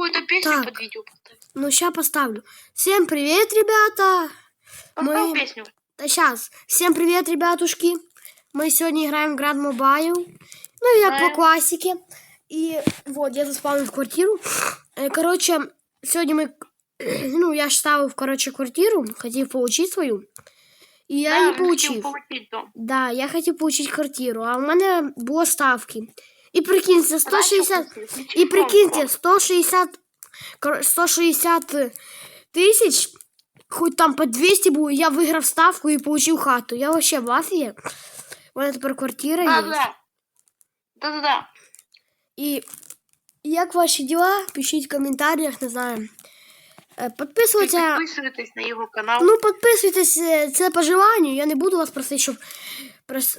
какую-то песню Так. под видео поставь. Ну, сейчас поставлю. Всем привет, ребята! Поставь Мы- песню. Да сейчас. Всем привет, ребятушки. Мы сегодня играем в Grand Mobile. Ну, я по классике. И вот, я заспавнил в квартиру. Э, Короче, сегодня мы... Ну, я ставив, короче, квартиру. Хотел получить свою. И я Да, не получив. дом. Да, я хотів получить квартиру, а у мене було ставки. І прикиньте, 160... І прикиньте, 160, 160 тисяч, хоч там по 200 було, я виграв ставку і получив хату. Я вообще в афіє. У мене тепер квартира є. да. Да, да, да. І як ваші діла? Пишіть в коментарях, не знаю. Е, Підписуйтесь. Підписуйтесь на його канал. Ну, підписуйтесь, е, це по желанню. Я не буду вас просити, щоб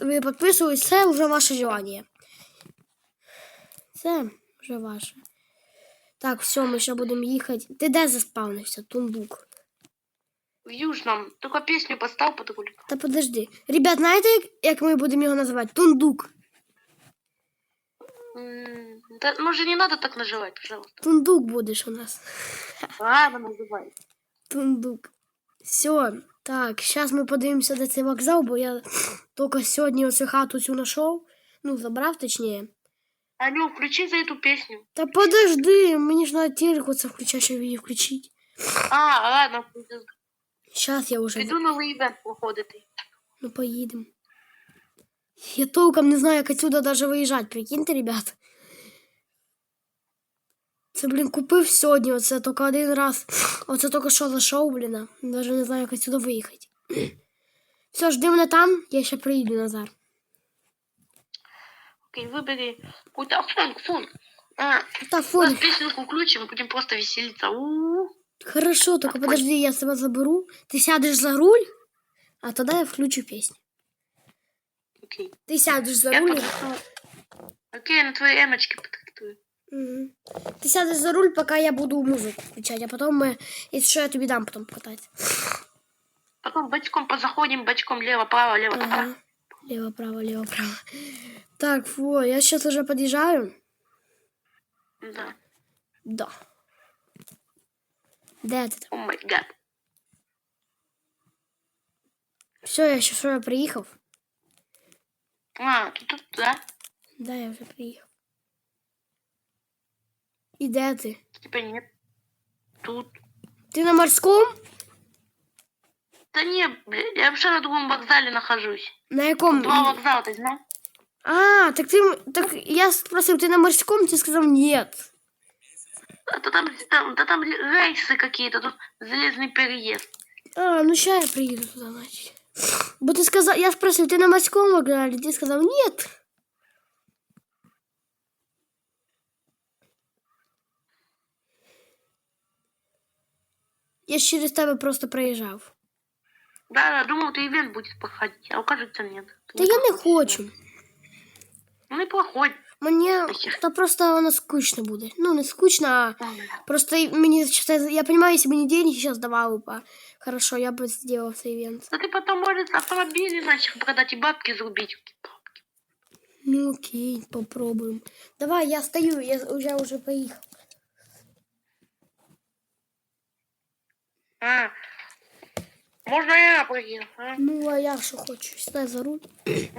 ви підписувались. Це вже ваше желання. Це вже ваше. Так, все, ми ще будемо їхати. Ти де заспавнився? Тундук. В Южном. Только песню поставь под. Та подожди. Ребят, знаєте, як, як ми будемо його називати? Тундук. М, Да, ну же не надо так наживать, пожалуйста. Тундук будеш у нас. Ладно, называй. Тундук. Все. Так, зараз ми подивимося, де цей вокзал, бо я тільки сьогодні оцю хату цю знайшов. Ну, забрав, точніше. Алло, включи за эту песню. Та подожди, мені ж надо телеку це включати, щоб її включити. А, ладно, Сейчас я уже... піду новий івент проходити. Ну, поїдемо. Я толком не знаю, як отсюда даже виїжджати. Прикиньте, ребят. Це, блін, купив сьогодні. Оце тільки один раз. Оце тільки що зайшов, блін. а. Даже не знаю, як отсюда виїхати. Все, жди мене там, я ще приїду, Назар. Окей, вибери. Какой-то а, фон, фон. А, Та фон. сейчас песенку включим и будем просто веселиться. У-у-у. Хорошо, только подожди, я себе заберу. Ти сядеш за руль, а тоді я включу пісню. Окей. Ти сядеш за Я руль. подожду. Окей, я на твоей эмочке подтактую. Мгм. Ти сядеш за руль, поки я буду музику включати, а потім ми, якщо що, я тобі дам потім покатати. Потом бочком позаходим, бочком лево, право, лево. Ага. Лево, право, лево, право. Так, фу, я сейчас уже подъезжаю. Да. Да. Де ти там? О май гад. Все, я ще я приїхав. А, тут, тут, да? Да, я вже приїхав. І де ти? Типа нет. Тут. Ти на морському? Да не, блядь, я вообще на другом вокзале нахожусь. На якому? Два вокзала, ты знаешь? А, так ти, м- так я спросив, ти на морському, ти сказав нет. А то там, там, да там рейсы какие-то, тут железный переезд. А, ну ща я приїду туди, значить. Бо ти сказав, я спросив, ти на морському вокзалі, ти сказав нет. Я ж через тебе просто проїжджав. Да, да, думал, ты ивент будет проходить, а окажется нет. Та я не хочу. Ну, неплохой. Мені та просто воно скучно буде. Ну, не скучно, а просто й- мені щас- я понимаю, если бы не деньги сейчас давали бы, хорошо, я бы сделал цей ивент. Да ты потом, может, автомобили начал продать и бабки зарубить. Ну окей, попробуем. Давай, я стою, я уже уже поїхав. А, можно я поеду, а? Ну, а я що хочу, сідай за руль. Окей.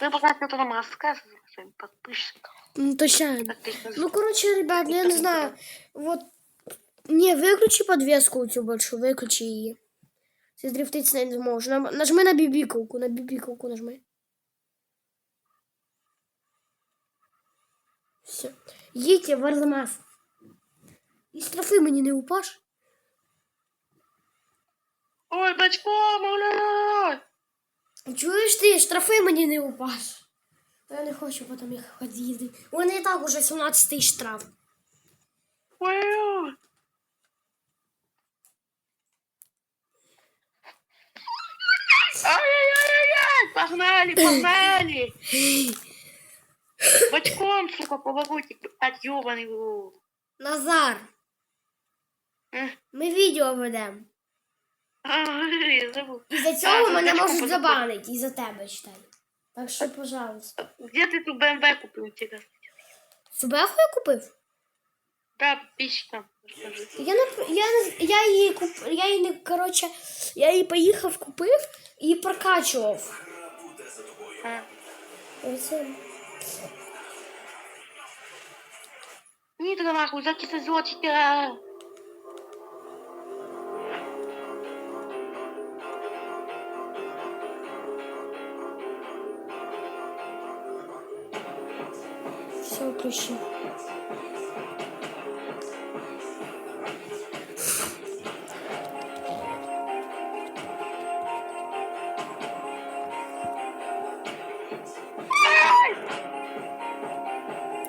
Ты пока что там рассказывай своим подписчикам. Ну, то ща. Как ты сейчас- Ну, короче, ребят, я не знаю. Вот. Не, выключи подвеску цю большую, выключи її. Ти дрифтить не зможеш. Нам- Нажми на бібікалку, на бібікалку нажми. Все. Їдьте в Арзамас. І штрафи мені не упаш. Ой, бачком, ой, Чуєш ти, штрафи мені не упаш. Я не хочу потім їх ходити. Мене і так уже 17 тисяч штраф. ой. Ай-яй-яй-яй, погнали, погнали. Бочком, сука, поворотик, блядь, ёбаный. Назар, М. ми відео ведемо. А, я забыл. І за А, цього за мене бочком можуть позаходь. забанити, і за тебе читай. Так що, пожалуйста. Где ты ту БМВ купил, интересно? Собеху я купив? Про подписчикам расскажи. Я не пр- я не з- я її куп я її не коротше, я її поїхав, купив і прокачував. А. Оце. Нитро нахуй, закисы золотика. Все, ключі.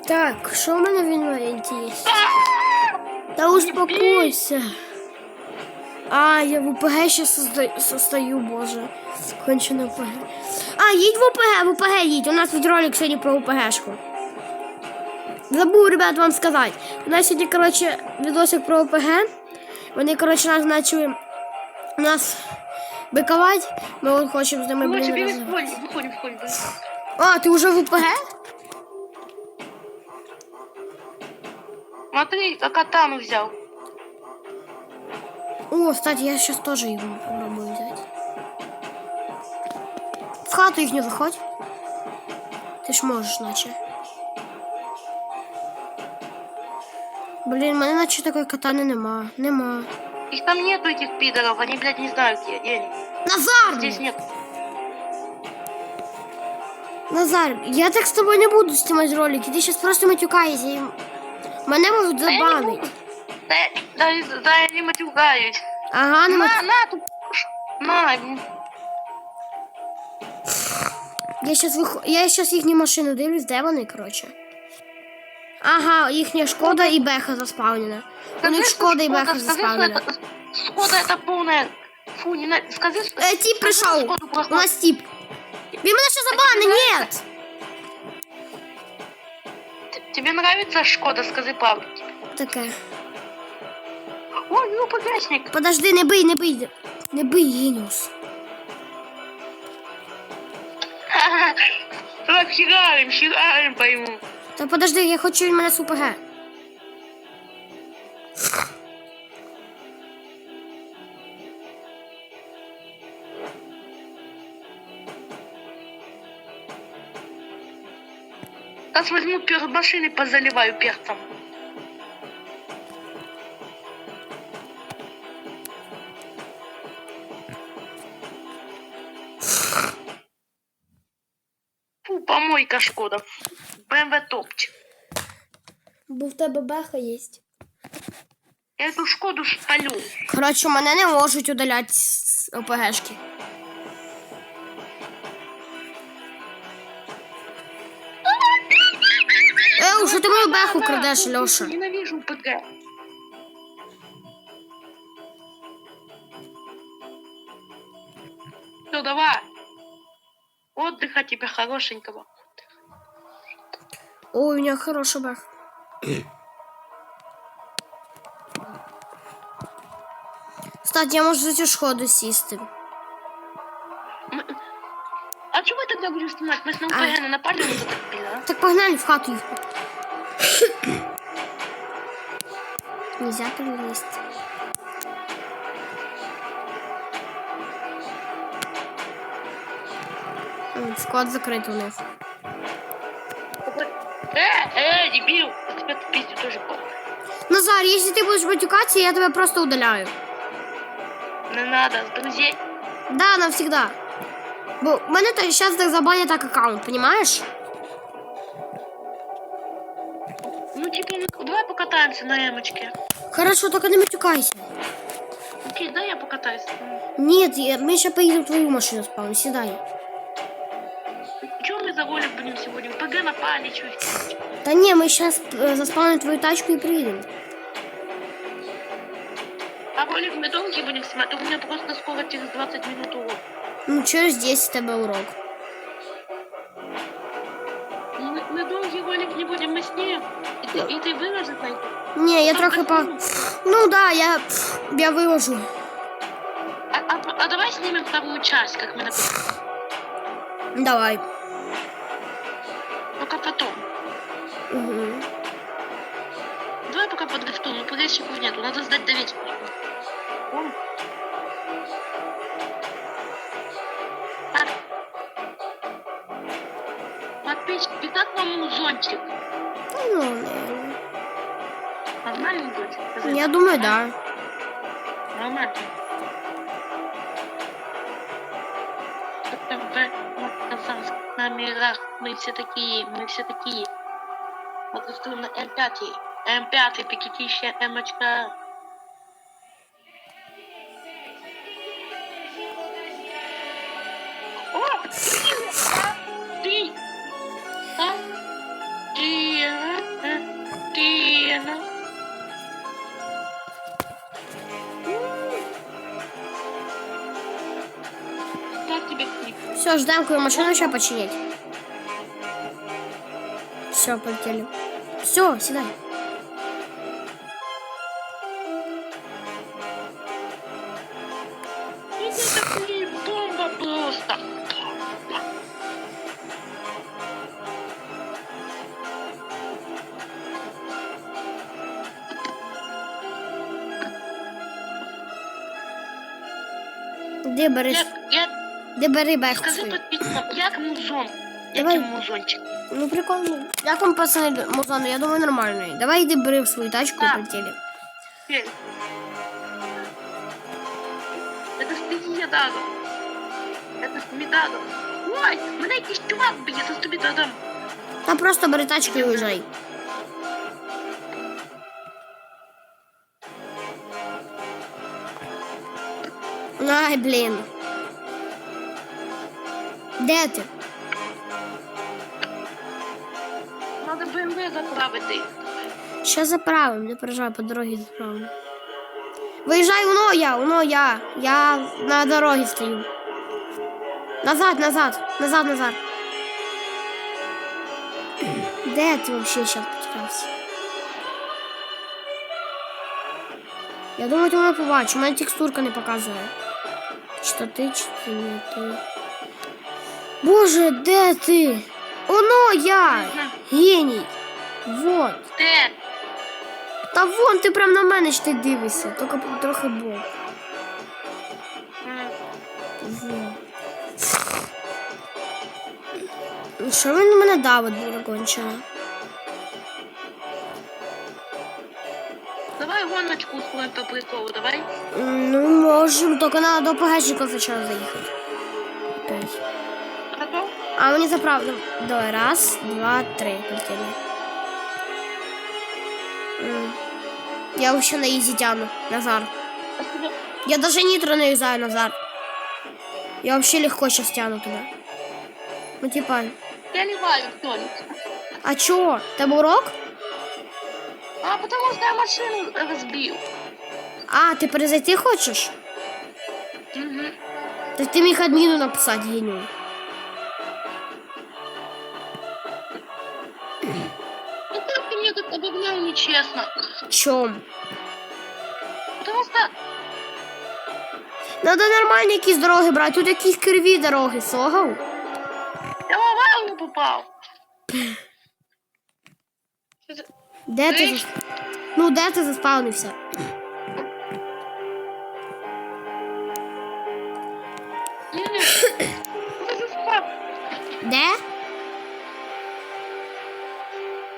Так, що в мене в інвенті є? Та успокойся. А, я в УПГ ще созда- состою, боже. Кончено УПГ. А, їдь в УПГ, в УПГ їдь. У нас тут ролик сьогодні про УПГшку. Забув, ребят, вам сказати. У нас сьогодні, коротше, відосик про ОПГ. Вони, коротше, нас почали нас бикувати. Ми от хочемо з ними, Короче, блін, бери роз... выходим, выходим, выходим. да. А, ти вже в ОПГ? Смотри, как катану взял. О, кстати, я сейчас тоже его попробую взять. В хату їх не виходь. Ти ж можеш, наче. Блін, в мене наче такої катани нема. Нема. Их там нету, этих пидоров. Они, блядь, не знают, где, где они. Назар! Здесь нет. Назар, я так з тобою не буду знімати ролики. Ти зараз просто матюкаєшся і мене можуть Да я не забанити. буду. Да, я- да, да, я не матюгаюсь. Ага, не мат... На, на, тут. На, Я щас вих... я щас їхню машину дивлюсь, де вони, коротше. Ага, їхня шкода і беха заспавнена. У них Скажи, шкода і что беха Скажи, что заспавнена. это... Скода это полная... Фу, не на... Скажи, что... Е, тіп прийшов. Скоду У плохой. нас тіп. Він мене ще забанить, ні! Т- Тебе нравится Шкода? Скажи правду. Таке. Ой, ну погасник. Подожди, не бий, не бий. Не бий, геніус. Так, хигарим, хигарим пойму. Та подожди, я хочу він мене УПГ. Сейчас возьму перед машиной, позаливаю перцем. Помойка Шкода. БМВ топчик. Бо в тебе беха є. Я эту Шкоду спалю. Коротше, мене не можуть удаляти з ОПГшки. Еу, що ти мою беху крадеш, Льоша? Ненавижу ПГ. Все, давай. Отдыха тебе хорошенького. Ой, у нього хороший бех. Кстати, я можу за цю шкоду сісти. А ты тогда будешь снимать? Мы с А. НПГ напали на затопили, а? Так погнали в хату їх. Нельзя перелезть. Склад закритий у них. Дебил! Я тебя пиздю тоже пал. Назар, якщо ти будеш матюкатися, я тебе просто удаляю. Не надо, с друзей. Да, навсегда. Бо в мене то зараз так забанять так аккаунт, понимаешь? Ну, типа, ну, давай покатаемся на эмочке. Хорошо, только не матюкайся. Окей, да, я покатаюсь. Нет, я- мы сейчас поедем в твою машину спавним, седай. Чего мы за ролик будем сегодня? ПГ напали, чё? Да не, мы сейчас заспавним твою тачку и приедем. А ролик мы долгий будем снимать? У меня просто скоро через 20 минут урок. Ну, через 10 тебе урок. Мы, мы долгий ролик не будем, мы снимем. И ты, и ты выложишь на? Не, я трохи по... Ну да, я, я выложу. А, а, а давай снимем вторую часть, как мы написали. Давай. Угу. Давай пока подрифтую, но подрядчиков нету, надо сдать до вечера. Подписчики, как вам зонтик? Ну, наверное. Зонтик? Скажи. Я думаю, да. Нормально. Номерах мы все такие, мы все такие. Подрифтуем на М5. М5, пикетище, Эмочка. О! Ты! А? Ты! а? Ты! а? Все, ждем, коли машину ще починять. Все, полетели. Все, сідай. Клип, бомба просто. Де бери, Я, я де бери беху скажи як музон? Давай. Який музончик? Ну прикольно. Як вам пацани музони? Я думаю, нормально. Давай йди бери в свою тачку і Так. полетели. Теперь. Это ж Медадо. Это ж Медадо. Ой, мене якийсь чувак б'є, за тобі додам. Та просто бери тачку і уїжджай. Ай, блін. Де ти? БМВ заправити. Ще заправим, не переживай, по дорозі заправим. Виїжджай, воно я, воно я. Я на дорозі стою. Назад, назад, назад, назад. Де ти вообще зараз потерявся? Я думаю, ти мене побачиш. У мене текстурка не показує. Чи то ти, чи то не ти. Боже, де ти? Оно я! Геній! Вот. Де? Та вон ти прям на мене ж ти дивишся, тільки трохи бок. Ну, Що він на мене давить буде кончено? Давай гоночку устроим по приколу, давай. Ну, можем, тільки треба до ПГшника спочатку заїхати. Опять. Готов? А мені заправду. Давай, раз, два, три. Полетели. М. Я вообще на ізі тяну, Назар. Спасибо. Я даже нитро не юзаю, Назар. Я вообще легко сейчас тяну туда. Ну, типа, Я ливаю Толик. а чё? Тебе урок? А потому что я машину разбил. А, ти перезайти хочеш? Угу. Так ти міг адміну написати генію. Ну Нечестно? Чом? Потому что Надо нормальні якісь дороги брати. Тут якісь криві дороги, согав. я в. Что за- Де ти? Зас- Ну, де ти заспавнився? Не-не. Ну, заспал. Де?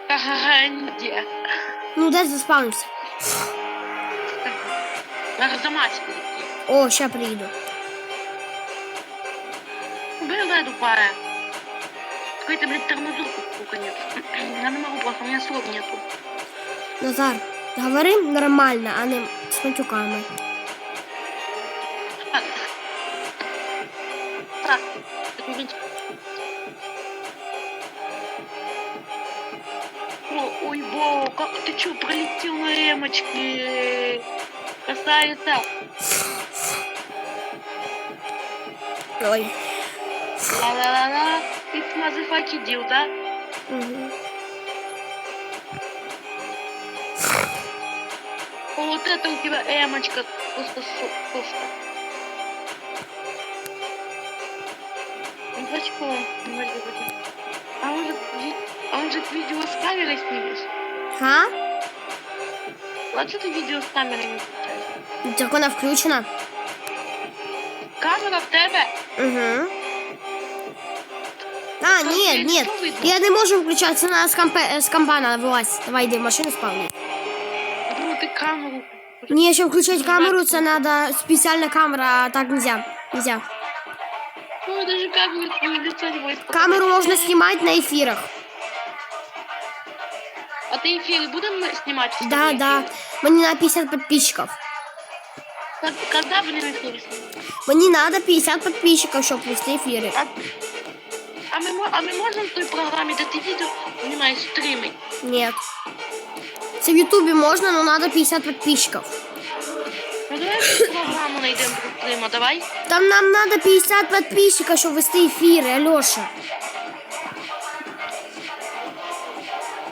Ага, где? Ну, де заспавнився? На перейти. О, ща приїду. БМВ тупая. Какой-то, блядь, тормозок сука нет. Я не могу просто, у меня слов нету. Назар, говори нормально, а не з матюками. Так. Так. Так, видите. О, ой, бо, как ты чё, пролетел на эмочке? Красавица. Ой. Ла-ла-ла-ла. It's motherfucking deal, да? Угу. Вот это у тебя эмочка. Просто су- просто. Ну, почему? Может быть. А он же, ви- а он же видео с камерой снимешь? Га? А что ты видео с камерой не включаешь? Так вона включена. Камера в тебе? Угу. А, ні, ні. Я не можу включати, це надо з, компе, з компа надо вилазь. Давай йди в машину спавни. Ну ты камеру. Ні, щоб включати камеру, це надо спеціальна камера, а так нельзя. Нельзя. Ну даже камеру твое лицо не будет. Камеру можна знімати на ефірах. А ты эфиры будем снимать? с Да, тобой да. эфиры? Мені на 50 підписчиків. Как- Когда будем эфиры снимать? Мені надо 50 підписчиків, щоб вести ефіри. А, а, мы, мо- а мы можем в той программе, где ты видео снимаешь, стримить? Ні. Це в Ютубі можна, але надо 50 підписчиків. Ну давай эту программу найдем для стрима, давай. Там нам надо 50 підписчиків, щоб вести ефіри, Альоша.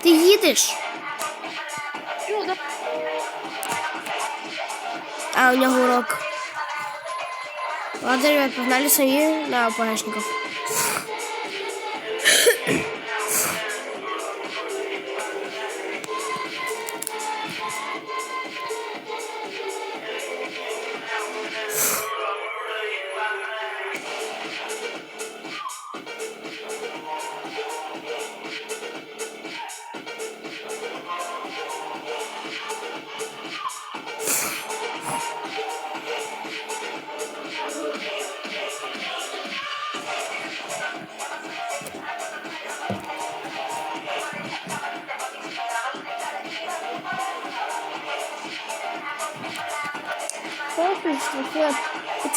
Ти їдеш? Ну. А, у нього урок. Ладно, ребят, погнали самі на погашников.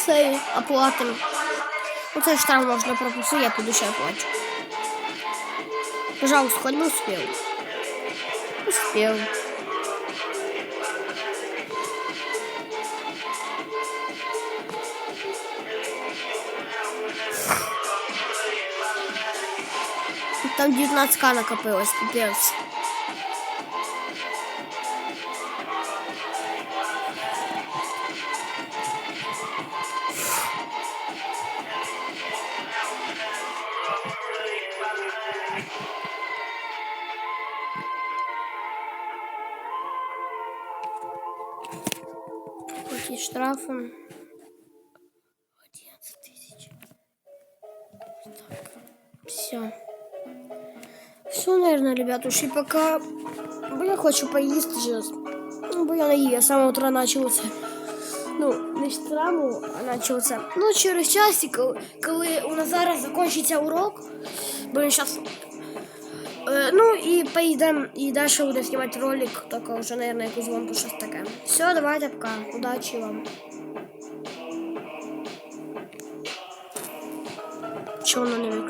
Оцей оплатим. Оцей штраф можна пропустити, я піду ще оплачу. Пожалуйста, хоть бы успел. Успел. Там 19к накопилось, пипец. Все. Все, наверное, ребят, ушли пока. Бо я хочу поїсти зараз. Ну, бо я не їв, я з самого утра почався. Ну, не з ранку, а почався. Ну, через час, коли, коли у нас зараз закінчиться урок, бо він зараз Е, ну і поїдемо і далі буде знімати ролик, тільки вже, мабуть, якусь гонку щось таке. Все, давайте пока. Удачі вам. Чого воно не виключило?